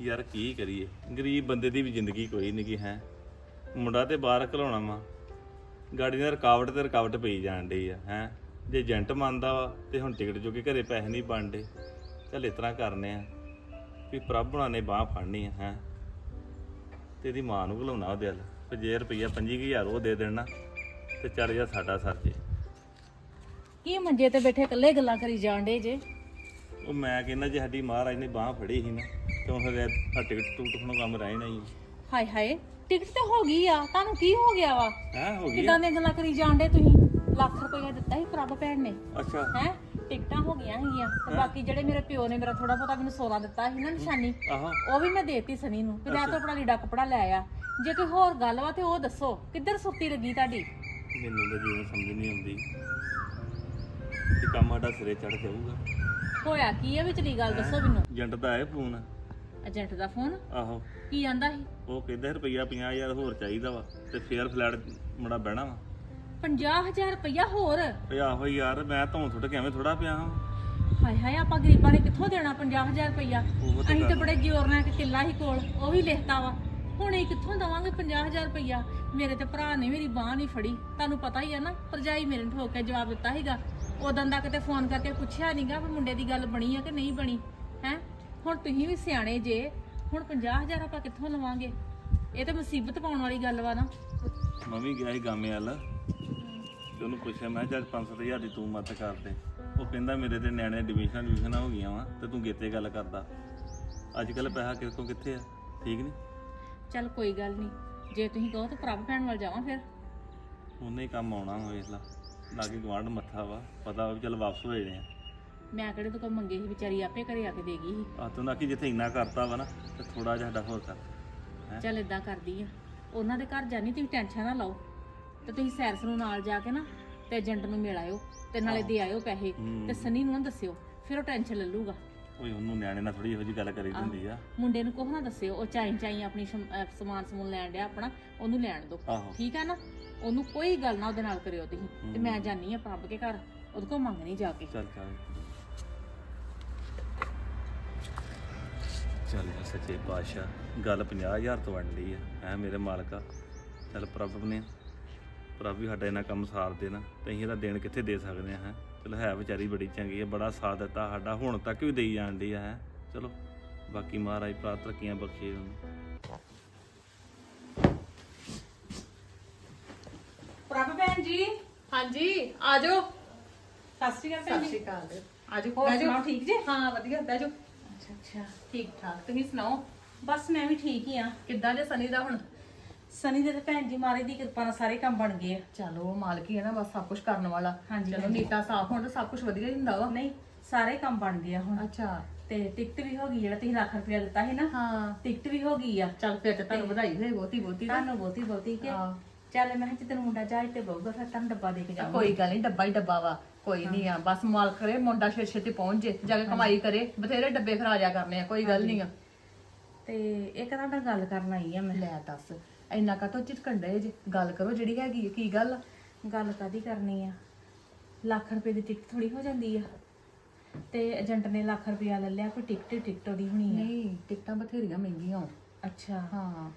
ਯਾਰ ਕੀ ਕਰੀਏ? ਗਰੀਬ ਬੰਦੇ ਦੀ ਵੀ ਜ਼ਿੰਦਗੀ ਕੋਈ ਨਹੀਂ ਕੀ ਹੈ। ਮੁੰਡਾ ਤੇ ਬਾਹਰ ਘਲਾਉਣਾ ਵਾ। ਗਾੜੀ ਨਾਲ ਰੁਕਾਵਟ ਤੇ ਰੁਕਾਵਟ ਪਈ ਜਾਣ ਡਈ ਆ, ਹੈ। ਜੇ ਏਜੰਟ ਮੰਨਦਾ ਵਾ ਤੇ ਹੁਣ ਟਿਕਟ ਜੋਗੇ ਘਰੇ ਪੈਸੇ ਨਹੀਂ ਬਣਦੇ ਚੱਲ ਇਸ ਤਰ੍ਹਾਂ ਕਰਨੇ ਆ। ਵੀ ਪ੍ਰਭਣਾ ਨੇ ਬਾਹ ਫੜਨੀ ਆ, ਹੈ। ਤੇ ਇਹਦੀ ਮਾਂ ਨੂੰ ਘਲਾਉਣਾ ਉਹਦੇ ਹੱਲ ਤੇ ਜੇ ਰੁਪਈਆ 25000 ਉਹ ਦੇ ਦੇਣਾ ਤੇ ਚੱਲ ਜਾ ਸਾਡਾ ਸਰ ਜੇ ਕੀ ਮੰਜੇ ਤੇ ਬੈਠੇ ਇਕੱਲੇ ਗੱਲਾਂ ਕਰੀ ਜਾਣ ਡੇ ਜੇ? ਉਹ ਮੈਂ ਕਹਿੰਦਾ ਜੇ ਸਾਡੀ ਮਹਾਰਾਜ ਨੇ ਬਾਹ ਫੜੀ ਸੀ ਨਾ ਤੇ ਹੁਣ ਫਿਰ ਆ ਟਿਕਟ ਟੂਟ ਹੁਣ ਕੰਮ ਰਹਿਣਾ ਹੀ ਹਾਏ ਹਾਏ ਟਿਕਟ ਤੇ ਹੋ ਗਈ ਆ ਤੁਹਾਨੂੰ ਕੀ ਹੋ ਗਿਆ ਵਾ? ਹੈ ਹੋ ਗਈ ਕਿਦਾਂ ਦੀਆਂ ਗੱਲਾਂ ਕਰੀ ਡੇ ਤੁਸੀਂ? ਲੱਖ ਰੁਪਇਆ ਦਿੱਤਾ ਸੀ ਪ੍ਰਭ ਭੈਣ ਨੇ। ਅੱਛਾ। ਹੈ ਟਿਕਟਾਂ ਹੋ ਗਈਆਂ ਹੈਗੀਆਂ ਤੇ ਬਾਕੀ ਜਿਹੜੇ ਮੇਰੇ ਪਿਓ ਨੇ ਮੇਰਾ ਥੋੜਾ ਬਹੁਤਾ ਮੈਨੂੰ ਸੋਨਾ ਦਿੱਤਾ ਸੀ ਨਾ ਨਿਸ਼ਾਨੀ ਆਹੋ। ਉਹ ਵੀ ਮੈਂ ਦੇਤੀ ਸਨੀ ਨੂੰ ਵੀ ਲੈ ਤੂੰ ਆਪਣਾ ਲੀੜਾ ਕੱਪੜਾ ਲੈ ਆ। ਜੇ ਕੋਈ ਹੋਰ ਗੱਲ ਵਾ ਤੇ ਉਹ ਦੱਸੋ ਕਿੱਧਰ ਸੁੱਤੀ ਲੱਗੀ ਤੁਹਾਡੀ? ਮੈਨੂੰ ਤਾਂ ਜੀਵਨ ਸਮਝ ਨਹੀਂ ਆਉਂਦੀ ਕਿ ਕੰਮ ਸਾਡਾ ਸਿਰੇ ਚੜ ਜਾਊਗਾ। ਹੋਇਆ ਕੀ ਆ ਵਿਚਲੀ ਗੱਲ ਦੱਸੋ ਮੈਨੂੰ? ਏਜੰਟ ਦਾ ਆਇਆ ਫੋਨ ਏਜੰਟ ਦਾ ਫੋਨ? ਆਹੋ। ਕੀ ਆਂਦਾ ਸੀ? ਉਹ ਕਹਿੰਦਾ ਰੁਪਈਆ 50000 ਹੋਰ ਚਾਹੀਦਾ ਵਾ ਤੇ ਫੇਅਰ ਫਲੈਟ ਮੁੰਡਾ ਬਹਿਣਾ ਵਾ। 50000 ਰੁਪਇਆ ਹੋਰ? ਓਏ ਆਹੋ ਯਾਰ ਮੈਂ ਧੌਂ ਥੁੱਟ ਕੇ ਐਵੇਂ ਥੋੜਾ ਪਿਆ ਹਾਂ। ਹਾਏ ਹਾਏ ਆਪਾਂ ਗਰੀਬਾਂ ਨੇ ਕਿੱਥੋਂ ਦੇਣਾ 50000 ਰੁਪਇਆ ਉਹ ਤਾਂ ਅਸੀਂ ਤੇ ਬੜੇ ਜ਼ੋਰ ਨਾਲ ਕਿ ਕਿੱਲਾ ਹੀ ਕੋਲ ਉਹ ਵੀ ਲਿਖਤਾ ਵਾ। ਹੁਣ ਇਹ ਕਿੱਥੋਂ ਦਵਾਂਗੇ 50000 ਰੁਪਇਆ ਮੇਰੇ ਤੇ ਭਰਾ ਨੇ ਮੇਰੀ ਬਾਹ ਨਹੀਂ ਫੜੀ। ਤੁਹਾਨੂੰ ਪਤਾ ਹੀ ਆ ਨਾ ਭਰਜਾਈ ਮੇਰੇ ਨੂੰ ਠੋਕ ਕੇ ਜਵਾਬ ਦਿੱਤਾ ਸੀਗਾ। ਉਦੋਂ ਦਾ ਕਿਤੇ ਫੋਨ ਕਰਕੇ ਪੁੱਛਿਆ ਨਹੀਂਗਾ ਵੀ ਮੁੰਡੇ ਦੀ ਗੱਲ ਬਣੀ ਆ ਕਿ ਨਹੀਂ ਬਣੀ ਹੈ? ਹੁਣ ਤੁਸੀਂ ਵੀ ਸਿਆਣੇ ਜੇ ਹੁਣ 50000 ਆਪਾਂ ਕਿੱਥੋਂ ਲਵਾਂਗੇ? ਇਹ ਤਾਂ ਮੁਸੀਬਤ ਪਾਉਣ ਵਾਲੀ ਗੱਲ ਵਾ ਨਾ। ਮੈਂ ਵੀ ਗਿਆ ਸੀ ਗਾਮੇ ਵੱਲ। ਤੇ ਉਹਨੂੰ ਪੁੱਛਿਆ ਮੈਂ ਚੱਲ 50000 ਦੀ ਤੂੰ ਮਤ ਕਰ ਦੇ। ਉਹ ਕਹਿੰਦਾ ਮੇਰੇ ਤੇ ਨਿਆਣੇ ਐਡਮਿਸ਼ਨ ਐਡਮਿਸ਼ਨਾਂ ਹੋ ਗਈਆਂ ਵਾ ਤੇ ਤੂੰ ਗੇਤੇ ਗੱਲ ਕਰਦਾ। ਅੱਜ ਕੱਲ ਪੈਸਾ ਕਿਸ ਕੋਲ ਕਿੱਥੇ ਆ? ਠੀਕ ਨਹੀਂ ਚੱਲ ਕੋਈ ਗੱਲ ਨਹੀਂ ਜੇ ਤੁਸੀਂ ਕਹੋ ਤਾਂ ਪ੍ਰਭ ਭੈਣ ਵੱਲ ਜਾਵਾਂ ਫਿਰ। ਉਹਨੇ ਹੀ ਕੰਮ ਆਉਣਾ ਹੋਏ ਵੇਖ ਲਾ। ਲਾਗੇ ਗਵਾਂਢ ਮੱਥਾ ਵਾ ਪਤਾ ਵਾ ਵੀ ਚੱਲ ਵਾਪਸ ਹੋ ਜਾਣੇ ਆ। ਮੈਂ ਕਿਹੜੇ ਤੋਂ ਮੰਗੇ ਸੀ ਵਿਚਾਰੀ ਆਪੇ ਘਰੇ ਆ ਕੇ ਦੇ ਗਈ ਸੀ। ਆ ਤੂੰ ਨਾ ਕਿ ਜਿੱਥੇ ਇੰਨਾ ਕਰਤਾ ਵਾ ਨਾ ਤੇ ਥੋੜਾ ਜਿਹਾ ਸਾਡਾ ਹੋਰ ਕਰ ਹੈਂ? ਚੱਲ ਇਦਾਂ ਕਰਦੀ ਆ। ਉਹਨਾਂ ਦੇ ਘਰ ਜਾਣੀ ਤੁਸੀਂ ਟੈਨਸ਼ਨ ਨਾ ਲਓ। ਤੇ ਤੁਸੀਂ ਸੈਰਸ ਨੂੰ ਨਾਲ ਜਾ ਕੇ ਨਾ ਤੇ ਏਜੰਟ ਨੂੰ ਮਿਲ ਆਇਓ ਤੇ ਨਾਲੇ ਦੇ ਆਇਓ ਪੈਸੇ ਹੂੰ। ਤੇ ਸਨੀ ਨੂੰ ਨਾ ਦੱਸਿਓ ਫਿਰ ਉਹ ਟੈਨਸ਼ਨ ਲੈ ਲੂਗਾ। ਓਏ ਉਹਨੂੰ ਨਿਆਣੇ ਨਾਲ ਥੋੜੀ ਇਹੋ ਜਿਹੀ ਗੱਲ ਕਰੀ ਦਿੰਦੀ ਆ। ਮੁੰਡੇ ਨੂੰ ਕੋਹ ਨਾ ਦੱਸਿਓ ਉਹ ਚਾਈ ਚਾਈ ਆਪਣੀ ਸ਼ਮ- ਅਹ ਸਮਾਨ ਸਮੂਨ ਲੈਣ ਡਿਆ ਆਪਣਾ ਉਹਨੂੰ ਲੈਣ ਦਿਓ ਆਹੋ। ਠੀਕ ਆ ਨਾ? ਉਹਨੂੰ ਕੋਈ ਗੱਲ ਨਾ ਉਹਦੇ ਨਾਲ ਕਰਿਓ ਤੁਸੀਂ। ਤੇ ਮੈਂ ਜਾਨੀ ਆ ਪ੍ਰਭ ਕੇ ਘਰ ਉਹਦੇ ਕੋਲ ਮੰਗਣੀ ਜਾ ਕੇ। ਚੱਲ ਚੱਲ। ਚੱਲ ਯਾਰ ਸੱਚੇ ਪਾਤਸ਼ਾਹ ਗੱਲ 50000 ਤੋਂ ਵੰਡੀ ਆ। ਐ ਮੇਰੇ ਮਾਲਕਾ ਚੱਲ ਪ੍ਰਭੂ ਨੇ ਪ੍ਰਭ ਵੀ ਸਾਡਾ ਇਹਨਾਂ ਕੰਮ ਸਾਰ ਦੇਣਾ ਤੇ ਅਸੀਂ ਇਹਦਾ ਦੇਣ ਕਿੱਥੇ ਦੇ ਸਕਦੇ ਆ ਹੈ? ਚਲੋ ਹੈ ਵਿਚਾਰੀ ਬੜੀ ਚੰਗੀ ਹੈ ਬੜਾ ਸਾਥ ਦਿੱਤਾ ਸਾਡਾ ਹੁਣ ਤੱਕ ਵੀ ਦੇਈ ਆ ਹੈ। ਚਲੋ ਬਾਕੀ ਮਹਾਰਾਜ ਭਰਾ ਤਰੱਕੀਆਂ ਬਖਸ਼ੇ ਉਹਨੂੰ। ਪ੍ਰਭ ਭੈਣ ਜੀ। ਹਾਂਜੀ ਆ ਜਾਓ ਸਤਿ ਸ਼੍ਰੀ ਅਕਾਲ ਸਤਿ ਸ਼੍ਰੀ ਅਕਾਲ। ਆ ਜਾਓ ਹੋਰ ਬਹਿ ਜਾਓ। ਸੁਣਾਓ ਠੀਕ ਜੇ? ਹਾਂ ਵਧੀਆ ਬਹਿ ਜਾਓ। ਅੱਛਾ ਅੱਛਾ। ਠੀਕ ਠਾਕ ਤੁਸੀਂ ਸੁਣਾਓ? ਬਸ ਮੈਂ ਵੀ ਠੀਕ ਹੀ ਆ। ਕਿੱਦਾਂ ਜੇ ਸਨੀ ਦਾ ਹੁਣ? ਸਨੀ ਦੇ ਤੇ ਭੈਣ ਜੀ ਮਾਰੇ ਦੀ ਕਿਰਪਾ ਨਾਲ ਸਾਰੇ ਕੰਮ ਬਣ ਗਏ ਆ। ਚਲੋ ਮਾਲਕ ਹੀ ਹੈ ਨਾ ਬਸ ਸਭ ਕੁਝ ਕਰਨ ਵਾਲਾ। ਹਾਂਜੀ, ਚਲੋ ਹਾਂਜੀ। ਨੀਤਾ ਸਾਫ਼ ਹੋਣ ਤਾਂ ਸਭ ਕੁਝ ਵਧੀਆ ਹੀ ਹੁੰਦਾ ਵਾ। ਨਹੀਂ ਸਾਰੇ ਕੰਮ ਬਣ ਗਏ ਆ ਹੁਣ। ਅੱਛਾ। ਤੇ ਟਿਕਟ ਵੀ ਹੋ ਗਈ ਜਿਹੜਾ ਤੁਸੀਂ ਲੱਖ ਰੁਪਇਆ ਦਿੱਤਾ ਸੀ ਨਾ ਹਾਂ। ਟਿਕਟ ਵੀ ਹੋ ਗਈ ਆ। ਚੱਲ ਫਿਰ ਤੇ ਤੁਹਾਨੂੰ ਵਧਾਈ ਹੋਏ ਬਹੁਤੀ ਬਹੁਤੀ ਤਾਂ। ਤੁਹਾਨੂੰ ਬਹੁਤੀ ਬਹੁਤੀ ਕਿ ਹਾਂ। ਚੱਲ ਮੈਂ ਕਿਹਾ ਜਦੋਂ ਮੁੰਡਾ ਜਹਾਜ਼ ਤੇ ਬਹੂਗਾ ਫਿਰ ਤੁਹਾਨੂੰ ਡੱਬਾ ਦੇ ਕੇ ਜਾਊਂਗਾ ਕੋਈ ਗੱਲ ਨਹੀਂ ਡੱਬਾ ਹੀ ਡੱਬਾ ਵਾ ਕੋਈ ਨਹੀਂ ਆ। ਬਸ ਮਾਲਕ ਕਰੇ ਮੁੰਡਾ ਛੇ ਛੇਤੀ ਪਹੁੰਚ ਜੇ ਜਾ ਕੇ ਕਮਾਈ ਕਰੇ ਬਥੇਰੇ ਡੱਬੇ ਆ ਜਾ ਕਰਨੇ ਆ ਕੋਈ ਗੱਲ ਨਹੀਂ ਆ। ਤੇ ਇੱਕ ਤੁਹਾਡਾ ਗੱਲ ਕਰਨ ਆਈ ਆ ਮੈਂ। ਲੈ ਦੱਸ। ਇੰਨਾ ਕਾ ਝਿਟਕਣ ਡਏ ਜੇ? ਗੱਲ ਕਰੋ ਜਿਹੜੀ ਹੈਗੀ ਆ, ਕੀ ਗੱਲ ਆ? ਗੱਲ ਕਾਦੀ ਕਰਨੀ ਆ? ਲੱਖ ਰੁਪਏ ਦੀ ਟਿਕਟ ਥੋੜੀ ਹੋ ਜਾਂਦੀ ਆ। ਤੇ ਏਜੰਟ ਨੇ ਲੱਖ ਰੁਪਇਆ ਲੈ ਲਿਆ ਕੋਈ ਟਿਕਟ ਹੀ ਟਿਕਟ ਉਹਦੀ ਹੋਣੀ ਆ। ਨਹੀਂ ਟਿਕਟਾਂ ਬਥੇਰੀਆਂ ਮਹਿੰਗੀਆਂ। ਵਾ। ਅੱਛਾ। ਹਾਂ।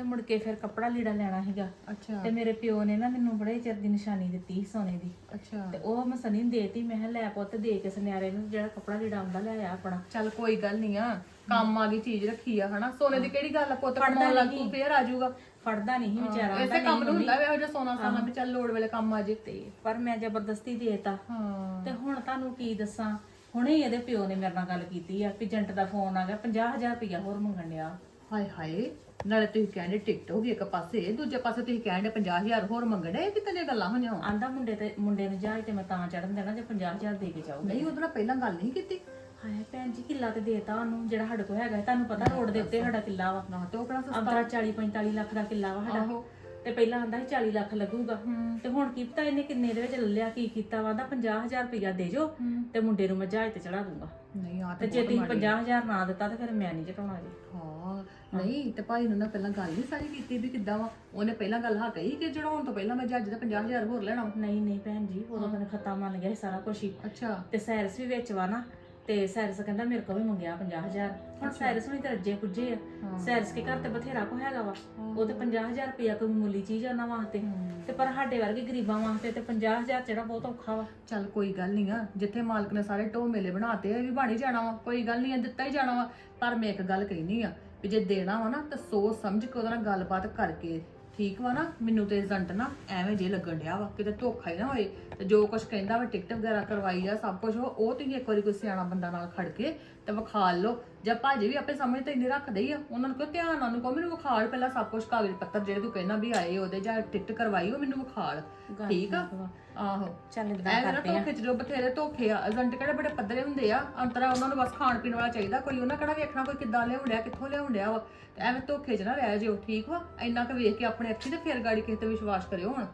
ਤੇ ਮੁੜ ਕੇ ਫਿਰ ਕੱਪੜਾ ਲੀੜਾ ਲੈਣਾ ਸੀਗਾ। ਅੱਛਾ। ਤੇ ਮੇਰੇ ਪਿਓ ਨੇ ਨਾ ਮੈਨੂੰ ਬੜੇ ਚਿਰ ਦੀ ਨਿਸ਼ਾਨੀ ਦਿੱਤੀ ਸੀ ਸੋਨੇ ਦੀ। ਅੱਛਾ। ਤੇ ਉਹ ਮੈਂ ਸਨੀ ਨੂੰ ਦੇਤੀ ਮੈਂ ਕਿਹਾ ਲੈ ਪੁੱਤ ਦੇ ਕੇ ਸੁਨਿਆਰੇ ਨੂੰ ਜਿਹੜਾ ਕੱਪੜਾ ਲੀੜਾ ਆਉਂਦਾ ਲੈ ਆ ਆਪਣਾ। ਚੱਲ ਕੋਈ ਗੱਲ ਨਹੀਂ ਆ ਕੰਮ ਆ ਗਈ ਚੀਜ਼ ਰੱਖੀ ਆ ਹਨਾ? ਸੋਨੇ ਦੀ ਕਿਹੜੀ ਗੱਲ ਆ ਪੁੱਤ? ਕਮਾਉਣ ਲੱਗ ਤੂੰ ਫੇਰ ਆ ਜਾਊਗਾ। ਫੜਦਾ ਨਹੀਂ ਸੀ ਵਿਚਾਰਾ ਐਸੇ ਕੰਮ ਨੂੰ ਹੁੰਦਾ ਵੇ ਇਹੋ ਜਿਹਾ ਸੋਨਾ ਸਾਨਾ ਵੀ ਚੱਲ ਲੋੜ ਵੇਲੇ ਕੰਮ ਆ ਜੇ। ਤੇ ਪਰ ਮੈਂ ਜ਼ਬਰਦਸਤੀ ਦੇਤਾ। ਹਾਂ। ਤੇ ਹੁਣ ਤੁਹਾਨੂੰ ਕੀ ਦੱਸਾਂ? ਹੁਣੇ ਹੀ ਇਹਦੇ ਪਿਓ ਨੇ ਮੇਰੇ ਨਾਲ ਗੱਲ ਕੀਤੀ ਆ ਕਿ ਏਜੰਟ ਦਾ ਫੋਨ ਆ ਗਿਆ 50000 ਰੁਪਇਆ ਹੋਰ ਮੰਗਣ ਡਿਆ। ਹਾਏ ਹਾਏ। ਨਾਲੇ ਤੁਸੀਂ ਕਹਿੰਦੇ ਟਿਕਟ ਹੋ ਗਈ ਇੱਕ ਪਾਸੇ ਦੂਜੇ ਪਾਸੇ ਤੁਸੀਂ ਕਹਿੰਦੇ 50000 ਹੋਰ ਮੰਗਣੇ ਇਹ ਕਿਤੇ ਗੱਲਾਂ ਹੋਈਆਂ ਵਾਂ? ਆਂਦਾ ਮੁੰਡੇ ਤੇ ਮੁੰਡੇ ਨੂੰ ਜਹਾਜ਼ ਤੇ ਮੈਂ ਤਾਂ ਚੜਨ ਦੇਣਾ ਜੇ 50000 ਦੇ ਕੇ ਜਾਊਗਾ ਨਹੀਂ ਉਹਦੇ ਨਾਲ ਪਹਿਲਾਂ ਗੱਲ ਨਹੀਂ ਕੀਤੀ। ਹਾਏ ਭੈਣ ਜੀ ਕਿੱਲਾ ਤੇ ਦੇਤਾ ਉਹਨੂੰ ਜਿਹੜਾ ਸਾਡੇ ਕੋਲ ਹੈਗਾ ਤੁਹਾਨੂੰ ਪਤਾ ਰੋਡ ਦੇ ਉੱਤੇ ਸਾਡਾ ਕਿੱਲਾ ਵਾ। ਨਾ ਤੇ ਉਹ ਕਿਹੜਾ ਅੰਤਰਾ 40 45 ਲੱਖ ਦਾ ਕਿੱਲਾ ਵਾ ਸਾਡਾ। ਆਹੋ। ਤੇ ਪਹਿਲਾਂ ਆਂਦਾ ਸੀ 40 ਲੱਖ ਲੱਗੂਗਾ। ਤੇ ਹੁਣ ਕੀ ਪਤਾ ਇਹਨੇ ਕਿੰਨੇ ਦੇ ਵਿੱਚ ਲੱਲਿਆ ਕੀ ਕੀਤਾ ਵਾ ਆਂਦਾ 50000 ਰੁਪਇਆ ਦੇ ਜੋ ਤੇ ਮੁੰਡੇ ਨੂੰ ਮੈਂ ਜਹਾਜ਼ ਤੇ ਚੜਾ ਦੂੰਗਾ। ਨਹੀਂ ਆ ਤੇ ਜੇ ਤੁਸੀਂ 50000 ਨਾ ਦਿੱਤਾ ਤਾਂ ਫਿਰ ਮੈਂ ਨਹੀਂ ਚਟਾਉਣਾ ਜੀ। ਹਾਂ ਨਹੀਂ ਤੇ ਭਾਈ ਨੂੰ ਨਾ ਪਹਿਲਾਂ ਗੱਲ ਨਹੀਂ ਸਾਰੀ ਕੀਤੀ ਵੀ ਕਿੱਦਾਂ ਵਾ। ਉਹਨੇ ਪਹਿਲਾਂ ਗੱਲ ਹਾਂ ਕਹੀ ਕਿ ਚੜਾਉਣ ਤੋਂ ਪਹਿਲਾਂ ਮੈਂ ਜੱਜ ਦਾ 50000 ਹੋਰ ਲੈਣਾ। ਨਹੀਂ ਨਹੀਂ ਭੈਣ ਜੀ ਉਦੋਂ ਮੈਨੂੰ ਖਤਾ ਮੰਨ ਗਿਆ ਸੀ ਸਾਰਾ ਕੁਝ ਹੀ। ਅੱਛਾ। ਤੇ ਸੈਰਸ ਵੀ ਵਿੱਚ ਵਾ ਨਾ ਤੇ ਸੈਰਸ ਕਹਿੰਦਾ ਮੇਰੇ ਕੋਲ ਵੀ ਮੰਗਿਆ 50000 ਹੁਣ ਸੈਰਸ ਨੂੰ ਤੇ ਰੱਜੇ ਪੁੱਜੇ ਆ। ਸੈਰਸ ਕੇ ਘਰ ਤੇ ਬਥੇਰਾ ਕੋ ਹੈਗਾ ਵਾ। ਉਹ ਤੇ 50000 ਰੁਪਇਆ ਕੋਈ ਮਾਮੂਲੀ ਚੀਜ਼ ਆ ਉਹਨਾਂ ਵਾਸਤੇ। ਤੇ ਪਰ ਸਾਡੇ ਵਰਗੇ ਗਰੀਬਾਂ ਵਾਸਤੇ ਤੇ 50000 ਜਿਹੜਾ ਬਹੁਤ ਔਖਾ ਵਾ। ਚੱਲ ਕੋਈ ਗੱਲ ਨਹੀਂ ਆ ਜਿੱਥੇ ਮਾਲਕ ਨੇ ਸਾਰੇ ਢੋ ਮੇਲੇ ਬਣਾਤੇ ਆ ਇਹ ਵੀ ਬਣ ਹੀ ਜਾਣਾ ਵਾ। ਕੋਈ ਗੱਲ ਨਹੀਂ ਆ ਦਿੱਤਾ ਹੀ ਜਾਣਾ ਵਾ। ਪਰ ਮੈਂ ਇੱਕ ਗੱਲ ਕਹਿਨੀ ਆ ਵੀ ਜੇ ਦੇਣਾ ਵਾ ਨਾ ਤਾਂ ਸੋਚ ਸਮਝ ਕੇ ਉਹਦੇ ਨਾਲ ਗੱਲਬਾਤ ਕਰਕੇ ਠੀਕ ਵਾ ਨਾ ਮੈਨੂੰ ਤੇ ਏਜੰਟ ਨਾ ਐਵੇਂ ਜੇ ਲੱਗਣ ਡਿਆ ਵਾ ਕਿਤੇ ਧੋਖਾ ਹੀ ਨਾ ਹੋਏ। ਤੇ ਜੋ ਕੁਝ ਕਹਿੰਦਾ ਵਾ ਟਿਕਟ ਵਗੈਰਾ ਕਰਵਾਈ ਆ ਸਭ ਕੁਝ ਉਹ ਤੁਸੀਂ ਇੱਕ ਵਾਰੀ ਕੋਈ ਸਿਆਣਾ ਬੰਦਾ ਨਾਲ ਖੜ ਕੇ ਤੇ ਵਿਖਾ ਲਓ। ਜਾਂ ਭਾਜੀ ਵੀ ਆਪੇ ਸਮਝ ਤੇ ਇੰਨੇ ਰੱਖਦੇ ਹੀ ਆ ਉਹਨਾਂ ਨੂੰ ਕਹੋ ਧਿਆਨ ਨਾਲ ਨੂੰ ਕਹੋ ਮੈਨੂੰ ਵਿਖਾਲ ਪਹਿਲਾਂ ਸਭ ਕੁਝ ਕਾਗਜ਼ ਪੱਤਰ ਜਿਹੜੇ ਤੂੰ ਕਹਿੰਦਾ ਵੀ ਆਏ ਉਹਦੇ ਜਾਂ ਟਿਕਟ ਕਰਵਾਈ ਉਹ ਮੈਨੂੰ ਵਿਖਾਲ। ਠੀਕ ਆ? ਆਹੋ ਚੱਲ ਇਦਾਂ ਐਵੇਂ ਨਾ ਧੋਖੇ ਚ ਜੋ ਬਥੇਰੇ ਧੋਖੇ ਆ ਏਜੰਟ ਕਿਹੜੇ ਬੜੇ ਪੱਧਰੇ ਹੁੰਦੇ ਆ ਅੰਤਰਾ ਉਹਨਾਂ ਨੂੰ ਬਸ ਖਾਣ ਪੀਣ ਵਾਲਾ ਚਾਹੀਦਾ ਕੋਈ ਉਹਨਾਂ ਕਿਹੜਾ ਵੇਖਣਾ ਕੋਈ ਕਿੱਦਾਂ ਲਿਆਉਣ ਡਿਆ ਕਿੱਥੋਂ ਲਿਆਉਣ ਡਿਆ ਵਾ। ਤੇ ਐਵੇਂ ਧੋਖੇ ਚ ਨਾ ਰਹਿ ਜਿਓ ਠੀਕ ਵਾ? ਇੰਨਾ ਕੁ ਵੇਖ ਕੇ ਆਪਣੇ ਅੱਖੀ ਤੇ ਫੇਰ ਗਾੜੀ ਕਿਸੇ ਤੇ ਵਿਸ਼ਵਾਸ ਕਰਿਓ ਹੁਣ।